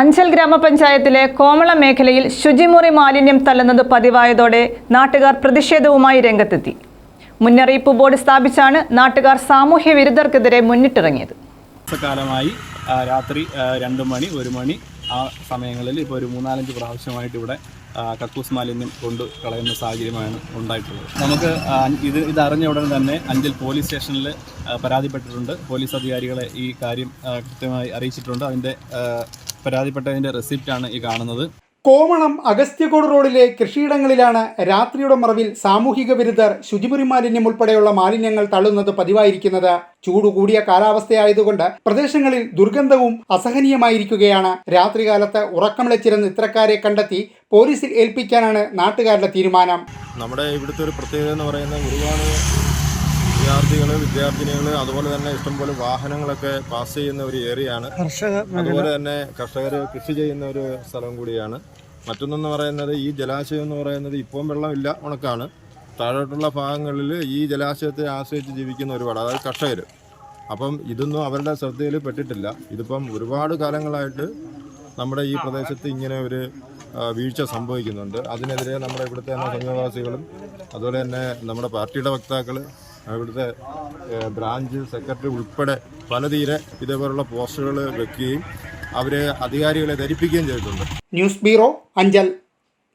അഞ്ചൽ ഗ്രാമപഞ്ചായത്തിലെ കോമള മേഖലയിൽ ശുചിമുറി മാലിന്യം തള്ളുന്നത് പതിവായതോടെ നാട്ടുകാർ പ്രതിഷേധവുമായി രംഗത്തെത്തി. മുന്നറിയിപ്പ് ബോർഡ് സ്ഥാപിച്ചാണ് നാട്ടുകാർ സാമൂഹ്യ വിരുദ്ധർക്കെതിരെ മുന്നിട്ടിറങ്ങിയത്. കാലമായി രാത്രി രണ്ട് മണി ഒരു മണി ആ സമയങ്ങളിൽ ഇപ്പോൾ ഒരു മൂന്നാലഞ്ച് പ്രാവശ്യമായിട്ട് ഇവിടെ കക്കൂസ് മാലിന്യം കൊണ്ട് കളയുന്ന സാഹചര്യമാണ് ഉണ്ടായിട്ടുള്ളത്. നമുക്ക് ഇത് ഇതറിഞ്ഞ ഉടനെ തന്നെ അഞ്ചൽ പോലീസ് സ്റ്റേഷനിൽ പരാതിപ്പെട്ടിട്ടുണ്ട്. പോലീസ് അധികാരികളെ ഈ കാര്യം കൃത്യമായി അറിയിച്ചിട്ടുണ്ട്. അതിന്റെ പരാതിപ്പെട്ടതിന്റെ ആണ് ഈ കാണുന്നത്. കോമളം അഗസ്ത്യകോട് റോഡിലെ കൃഷിയിടങ്ങളിലാണ് രാത്രിയുടെ മറവിൽ സാമൂഹിക വിരുദ്ധർ ശുചിമുറി മാലിന്യം ഉൾപ്പെടെയുള്ള മാലിന്യങ്ങൾ തള്ളുന്നത് പതിവായിരിക്കുന്നത്. ചൂട് കൂടിയ കാലാവസ്ഥയായതുകൊണ്ട് പ്രദേശങ്ങളിൽ ദുർഗന്ധവും അസഹനീയമായിരിക്കുകയാണ്. രാത്രികാലത്ത് ഉറക്കമിളച്ചിരുന്ന ഇത്തരക്കാരെ കണ്ടെത്തി പോലീസിൽ ഏൽപ്പിക്കാനാണ് നാട്ടുകാരുടെ തീരുമാനം. നമ്മുടെ ഇവിടുത്തെ ഒരു പ്രത്യേകത എന്ന് പറയുന്നത് ഒരുപാട് വിദ്യാർത്ഥികൾ വിദ്യാർത്ഥിനികൾ അതുപോലെ തന്നെ ഇഷ്ടംപോലെ വാഹനങ്ങളൊക്കെ പാസ് ചെയ്യുന്ന ഒരു ഏരിയയാണ് അതുപോലെ തന്നെ കർഷകർ കൃഷി ചെയ്യുന്ന ഒരു സ്ഥലം കൂടിയാണ്. മറ്റൊന്നെന്ന് പറയുന്നത് ഈ ജലാശയം എന്ന് പറയുന്നത് ഇപ്പം വെള്ളമില്ല ഉണക്കാണ്. താഴോട്ടുള്ള ഭാഗങ്ങളിൽ ഈ ജലാശയത്തെ ആശ്രയിച്ച് ജീവിക്കുന്ന ഒരുപാട് അതായത് കർഷകർ അപ്പം ഇതൊന്നും അവരുടെ ശ്രദ്ധയിൽ പെട്ടിട്ടില്ല. ഇതിപ്പം ഒരുപാട് കാലങ്ങളായിട്ട് നമ്മുടെ ഈ പ്രദേശത്ത് ഇങ്ങനെ ഒരു വീഴ്ച സംഭവിക്കുന്നുണ്ട്. അതിനെതിരെ നമ്മുടെ ഇവിടുത്തെ തന്നെ സമീപവാസികളും അതുപോലെ തന്നെ നമ്മുടെ പാർട്ടിയുടെ വക്താക്കൾ ഇവിടുത്തെ ഏ, ബ്രാഞ്ച് സെക്രട്ടറി ഉൾപ്പെടെ പലതീരെ ഇതേപോലുള്ള പോസ്റ്ററുകൾ വെക്കുകയും അവരെ അധികാരികളെ ധരിപ്പിക്കുകയും ചെയ്തിട്ടുണ്ട്. News bureau Anchal.